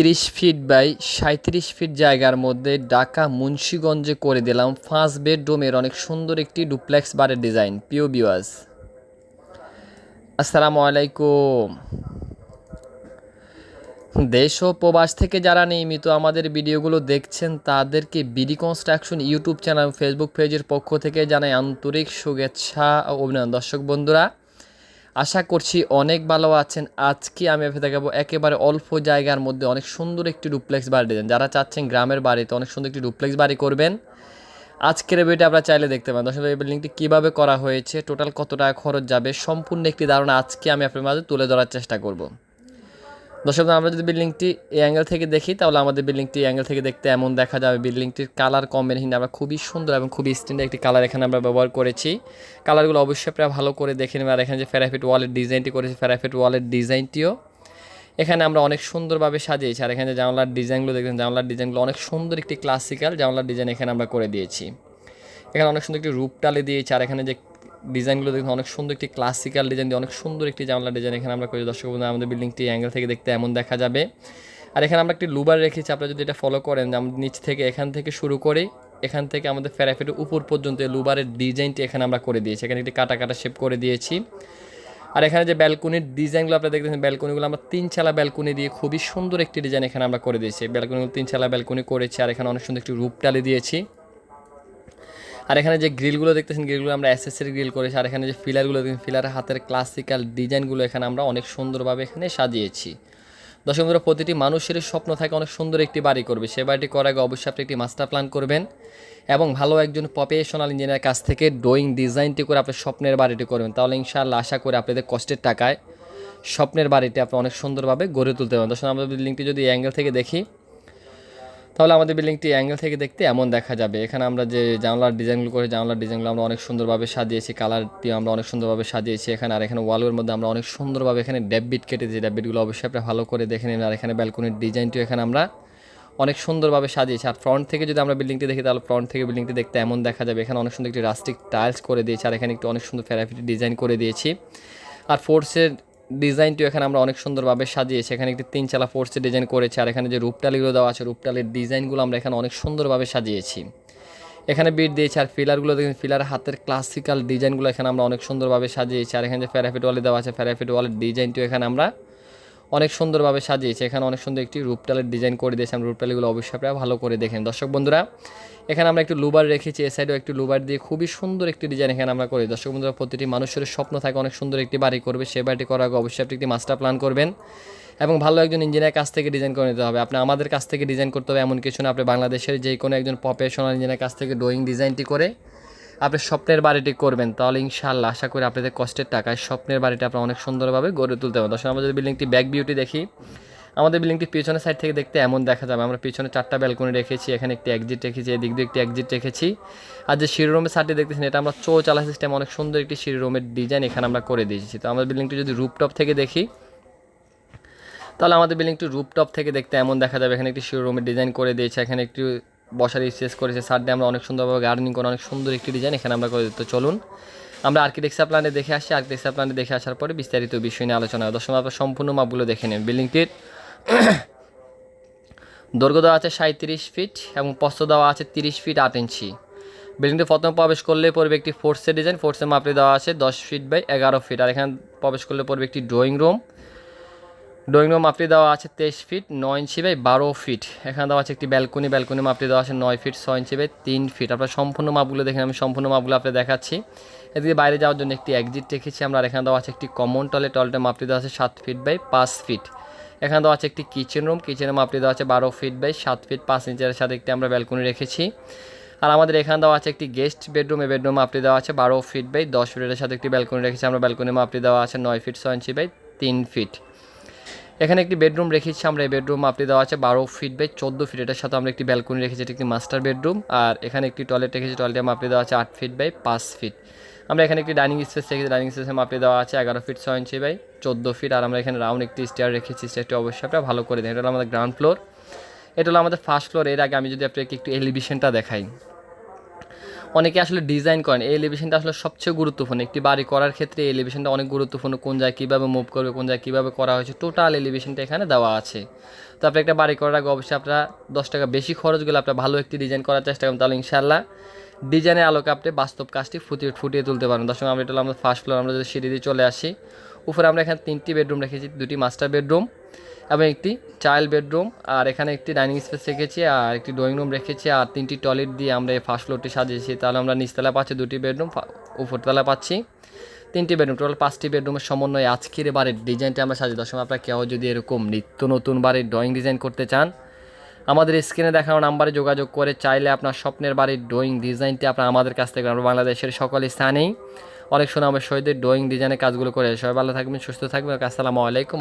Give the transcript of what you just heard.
তিরিশ feet by সাঁত্রিশ fit জায়গার মধ্যে ঢাকা মুন্সীগঞ্জে করে দিলাম পাঁচ বেডরুমের অনেক সুন্দর একটি ডুপ্লেক্স বারের ডিজাইন পিও বিওয়াস আসসালামু আলাইকুম। দেশ ও প্রবাস থেকে যারা নিয়মিত আমাদের ভিডিওগুলো দেখছেন, তাদেরকে BD construction YouTube channel, Facebook পেজের পক্ষ থেকে জানাই আন্তরিক শুভেচ্ছা ও অভিনন্দন। দর্শক বন্ধুরা আশা করছি অনেক ভালো আছেন। আজকে আমি আপনাদের দেখাবো একেবারে অল্প জায়গার মধ্যে অনেক সুন্দর একটি ডুপ্লেক্স বাড়ি ডিজাইন। যারা চাচ্ছেন গ্রামের বাড়িতে অনেক সুন্দর একটি ডুপ্লেক্স বাড়ি করবেন, আজকের ভিডিওটা আপনারা চাইলে দেখতে পারেন। দর্শক, এই বিল্ডিংটি কীভাবে করা হয়েছে টোটাল কত টাকা খরচ যাবে, সম্পূর্ণ একটি ধারণা আজকে আমি আপনার মাঝে তুলে ধরার চেষ্টা করব। দর্শক আমরা যদি বিল্ডিংটি এই অ্যাঙ্গেল থেকে দেখি, তাহলে আমাদের বিল্ডিংটি অ্যাঙ্গেল থেকে দেখতে এমন দেখা যাবে। বিল্ডিংটির কালার কম্বিনেশন আমরা খুবই সুন্দর এবং খুবই স্ট্যান্ডার্ড একটি কালার এখানে আমরা ব্যবহার করেছি। কালারগুলো অবশ্যই আপনারা ভালো করে দেখে নেবেন। আর এখানে যে ফেরাফিট ওয়ালের ডিজাইনটি করেছি ফেরাফিট ওয়ালের ডিজাইনটিও এখানে আমরা অনেক সুন্দরভাবে সাজিয়েছি। আর এখানে জানলার ডিজাইনগুলো দেখবেন জানলার ডিজাইনগুলো অনেক সুন্দর একটি ক্লাসিক্যাল জানলার ডিজাইন এখানে আমরা করে দিয়েছি। এখানে অনেক সুন্দর একটি রূপ টালে দিয়েছি। আর এখানে যে ডিজাইনগুলো দেখুন, অনেক সুন্দর একটি ক্লাসিক্যাল ডিজাইন দিয়ে, অনেক সুন্দর একটি জানলা ডিজাইন এখানে আমরা করি দর্শক বন্ধু আমাদের বিল্ডিংটি অ্যাঙ্গেল থেকে দেখতে এমন দেখা যাবে। আর এখানে আমরা একটি লুবার রেখেছি, আপনারা যদি এটা ফলো করেন আমরা নিচ থেকে, এখান থেকে শুরু করে, এখান থেকে আমাদের ফেরাফেটের উপর পর্যন্ত লুবারের ডিজাইনটি এখানে আমরা করে দিয়েছি। এখানে একটি কাটা কাটা শেপ করে দিয়েছি। আর এখানে যে ব্যালকনির ডিজাইনগুলো আপনারা দেখতেছেন ব্যালকনিগুলো আমরা তিন চালা ব্যালকনি দিয়ে খুবই সুন্দর একটি ডিজাইন এখানে আমরা করে দিয়েছি। ব্যালকনিগুলো তিন চালা ব্যালকনি করেছি, আর এখানে অনেক সুন্দর একটি রূপ টালে দিয়েছি। আর এখানে যে গ্রিলগুলো দেখতেছেন, গ্রিলগুলো আমরা এসএসের গ্রিল করেছি। আর এখানে যে ফিলারগুলো দেখুন ফিলারের হাতের ক্লাসিক্যাল ডিজাইনগুলো এখানে আমরা অনেক সুন্দরভাবে এখানে সাজিয়েছি। দর্শক বন্ধুরা, প্রতিটি মানুষেরই স্বপ্ন থাকে অনেক সুন্দর একটি বাড়ি করবে। সে বাড়িটি করার আগে অবশ্যই আপনি একটি মাস্টার প্ল্যান করবেন এবং ভালো একজন প্রফেশনাল ইঞ্জিনিয়ারের কাছ থেকে ড্রয়িং ডিজাইনটি করে আপনার স্বপ্নের বাড়িটি করবেন। তাহলে ইনশাআল্লাহ আশা করে আপনাদের কষ্টের টাকায় স্বপ্নের বাড়িটি আপনি অনেক সুন্দরভাবে গড়ে তুলতে পারেন দর্শক আমরা লিঙ্কটি যদি অ্যাঙ্গেল থেকে দেখি তাহলে আমাদের বিল্ডিংটি অ্যাঙ্গেল থেকে দেখতে এমন দেখা যাবে। এখানে আমরা যে জানলার ডিজাইনগুলো করে জানলার ডিজাইনগুলো আমরা অনেক সুন্দরভাবে সাজিয়েছি কালারটি আমরা অনেক সুন্দরভাবে সাজিয়েছি এখানে। আর এখানে ওয়ালের মধ্যে আমরা অনেক সুন্দরভাবে এখানে ডেববিট কেটেছি ডেববিটগুলো অবশ্যই আপনি ভালো করে দেখে নেবেন আর এখানে ব্যালকনির ডিজাইনটিও এখানে আমরা অনেক সুন্দরভাবে সাজিয়েছি। আর ফ্রন্ট থেকে যদি আমরা বিল্ডিংটি দেখি, তাহলে ফ্রন্ট থেকে বিল্ডিংটি দেখতে এমন দেখা যাবে। এখানে অনেক সুন্দর একটি রাস্টিক টাইলস করে দিয়েছি। আর এখানে একটু অনেক সুন্দর ফেরাফিটি ডিজাইন করে দিয়েছি। আর ফোর্সের ডিজাইনটিও এখানে আমরা অনেক সুন্দরভাবে সাজিয়েছি এখানে একটি তিন চালা ফোর্সে ডিজাইন করেছি, আর এখানে যে রূপটালিগুলো দেওয়া আছে, রূপটালির ডিজাইনগুলো আমরা এখানে অনেক সুন্দরভাবে সাজিয়েছি। এখানে বিট দিয়েছি, আর ফিলারগুলো দেখুন, ফিলার হাতের ক্লাসিক্যাল ডিজাইনগুলো এখানে আমরা অনেক সুন্দরভাবে সাজিয়েছি। আর এখানে যে ফেরাফিট ওয়ালে দেওয়া আছে, ফেরাফিট ওয়ালের ডিজাইনটিও এখানে আমরা অনেক সুন্দরভাবে সাজিয়েছে। এখানে অনেক সুন্দর একটি রূপটালের ডিজাইন করে দিয়েছে। আমরা রূপটালিগুলো অবশ্যই আপনারা ভালো করে দেখেন। দর্শক বন্ধুরা, এখানে আমরা একটু লুবার রেখেছি। এ সাইডেও একটু লুবার দিয়ে খুবই সুন্দর একটি ডিজাইন এখানে আমরা করি। দর্শক বন্ধুরা, প্রতিটি মানুষের স্বপ্ন থাকে অনেক সুন্দর একটি বাড়ি করবে। সে বাড়িটি করার আগে অবশ্যই আপনি একটি মাস্টার প্ল্যান করবেন এবং ভালো একজন ইঞ্জিনিয়ার কাছ থেকে ডিজাইন করে নিতে হবে। আপনি আমাদের কাছ থেকে ডিজাইন করতে হবে, এমন কিছু না। আপনি বাংলাদেশের যে কোনো একজন প্রফেশনাল ইঞ্জিনিয়ার কাছ থেকে ড্রয়িং ডিজাইনটি করে আপনি স্বপ্নের বাড়িটি করবেন, তাহলে ইনশাআল্লাহ আশা করি আপনাদের কষ্টের টাকায় স্বপ্নের বাড়িটা আপনার অনেক সুন্দরভাবে গড়ে তুলতে হবে দর্শক, আমরা যদি বিল্ডিংটি ব্যাক বিউটি দেখি, আমাদের বিল্ডিংটি পিছনের সাইড থেকে দেখতে এমন দেখা যাবে। আমরা পিছনে চারটা ব্যালকনি রেখেছি, এখানে একটি এক্সিট রেখেছি, এদিক দিয়ে একটি এক্সিট রেখেছি। আর যে শিরোরুমের সাইডটি দেখতেছেন, এটা আমরা চৌচালা সিস্টেম অনেক সুন্দর একটি শিরোরুমের ডিজাইন এখানে আমরা করে দিয়েছি। তো আমাদের বিল্ডিংটি যদি রুপটপ থেকে দেখি, তাহলে আমাদের বিল্ডিংটি রুপটপ থেকে দেখতে এমন দেখা যাবে। এখানে একটি শিরোরুমের ডিজাইন করে দিয়েছে, এখানে একটি বসার স্পেস করেছে। সাইডে আমরা অনেক সুন্দরভাবে গার্ডেনিং করে অনেক সুন্দর একটি ডিজাইন এখানে আমরা করে দিতে চলুন, আমরা আর্কিটেকচার প্ল্যানে দেখে আসি। আর্কিটেকচার প্ল্যানে দেখে আসার পরে বিস্তারিত বিষয় নিয়ে আলোচনা দর্শক আপনার সম্পূর্ণ মাপগুলো দেখে নেন বিল্ডিংটির দৈর্ঘ্য দেওয়া আছে সাঁত্রিশ ফিট এবং প্রস্থ দেওয়া আছে তিরিশ ফিট আট ইঞ্চি। বিল্ডিংটি প্রথম প্রবেশ করলে পড়বে একটি ফোর্সের ডিজাইন ফোর্সের মাপটি দেওয়া আছে দশ ফিট বাই এগারো ফিট আর এখানে প্রবেশ করলে পড়বে একটি ড্রয়িং রুম ড্রয়িং রুম মাপটি দেওয়া আছে তেইশ ফিট নয় ইঞ্চি বাই বারো ফিট এখানে দেওয়া আছে একটি ব্যালকনি ব্যালকনি মাপটি দেওয়া আছে নয় ফিট ছয় ইঞ্চি বাই তিন ফিট আপনার সম্পূর্ণ মাপগুলো দেখেন আমি সম্পূর্ণ মাপগুলো আপনার দেখাচ্ছি এদিকে বাইরে যাওয়ার জন্য একটি এক্সিট রেখেছি আমরা এখানে দেওয়া আছে একটি কমন টলে টয়লেটের মাপটি দেওয়া আছে সাত ফিট বাই পাঁচ ফিট এখানে দেওয়া আছে একটি কিচেন রুম কিচেনের মাপটি দেওয়া আছে বারো ফিট বাই সাত ফিট পাঁচ ইঞ্চের সাথে একটি আমরা ব্যালকনি রেখেছি আর আমাদের এখানে দেওয়া আছে একটি গেস্ট বেডরুম এই বেডরুম মাপটি দেওয়া আছে বারো ফিট বাই দশ ফিটের সাথে একটি ব্যালকনি রেখেছি আমরা ব্যালকনি মাপটি দেওয়া আছে নয় ফিট ছয় ইঞ্চি বাই তিন ফিট এখানে একটি বেডরুম রেখেছি আমরা, এই বেডরুম মাপটি দেওয়া আছে বারো ফিট বাই চোদ্দ ফিট এটার সাথে আমরা একটি ব্যালকনি রেখেছি, এটি একটি মাস্টার বেডরুম আর এখানে একটি টয়লেট রেখেছি টয়লেটের মাপটি দেওয়া আছে আট ফিট বাই পাঁচ ফিট আমরা এখানে একটি ডাইনিং স্পেস রেখেছি ডাইনিং স্পেসের মাপটি দেওয়া আছে এগারো ফিট ছয় ইঞ্চি বাই চোদ্দ ফিট আর আমরা এখানে রাউন্ড একটি স্টেয়ার রেখেছি স্টেয়ারটি অবশ্যই আপনারা ভালো করে দেন এটা হলো আমাদের গ্রাউন্ড ফ্লোর এটা হলো আমাদের ফার্স্ট ফ্লোর এর আগে আমি যদি আপনাকে একটু এলিভেশনটা দেখাই। অনেকে আসলে ডিজাইন করেন। এই এলিভেশনটা আসলে সবচেয়ে গুরুত্বপূর্ণ। একটি বাড়ি করার ক্ষেত্রে এই এলিভেশনটা অনেক গুরুত্বপূর্ণ। কোন জায়গায় কীভাবে মুভ করবে, কোন জায়গায় কীভাবে করা হয়েছে টোটাল এলিভেশনটা এখানে দেওয়া আছে। তো আপনি একটা বাড়ি করার আগে অবশ্যই আপনারা দশ টাকা বেশি খরচ গেলে আপনার ভালো একটি ডিজাইন করার চেষ্টা করবেন। তাহলে ইনশাল্লাহ ডিজাইনের আলোকে আপনি বাস্তব কাজটি ফুটিয়ে ফুটিয়ে তুলতে পারেন দর্শক, আমরা এটা আমাদের ফার্স্ট ফ্লোর আমরা যদি সিঁড়ি দিয়ে চলে আসি, উপরে আমরা এখানে তিনটি বেডরুম রেখেছি, দুটি মাস্টার বেডরুম এবং একটি চাইল্ড বেডরুম আর এখানে একটি ডাইনিং স্পেস রেখেছি, আর একটি ড্রয়িং রুম রেখেছি, আর তিনটি টয়লেট দিয়ে আমরা এই ফার্স্ট ফ্লোরটি সাজিয়েছি। তাহলে আমরা নিচতলা পাচ্ছি দুটি বেডরুম উপরতলা পাচ্ছি তিনটি বেডরুম টোটাল পাঁচটি বেডরুমের সমন্বয়ে আজকের বাড়ির ডিজাইনটা আমরা সাজিয়ে দর্শক আপনারা কেউ যদি এরকম নিত্য নতুন বাড়ির ড্রয়িং ডিজাইন করতে চান, আমাদের স্ক্রিনে দেখানো নাম্বারে যোগাযোগ করে চাইলে আপনার স্বপ্নের বাড়ির ড্রয়িং ডিজাইনটি আপনার আমাদের কাছ থেকে আমরা বাংলাদেশের সকল স্থানেই। অনেক সুনামের সহিত ড্রয়িং ডিজাইনের কাজগুলো করে সবাই ভালো থাকবেন, সুস্থ থাকবেন। আসসালামু আলাইকুম।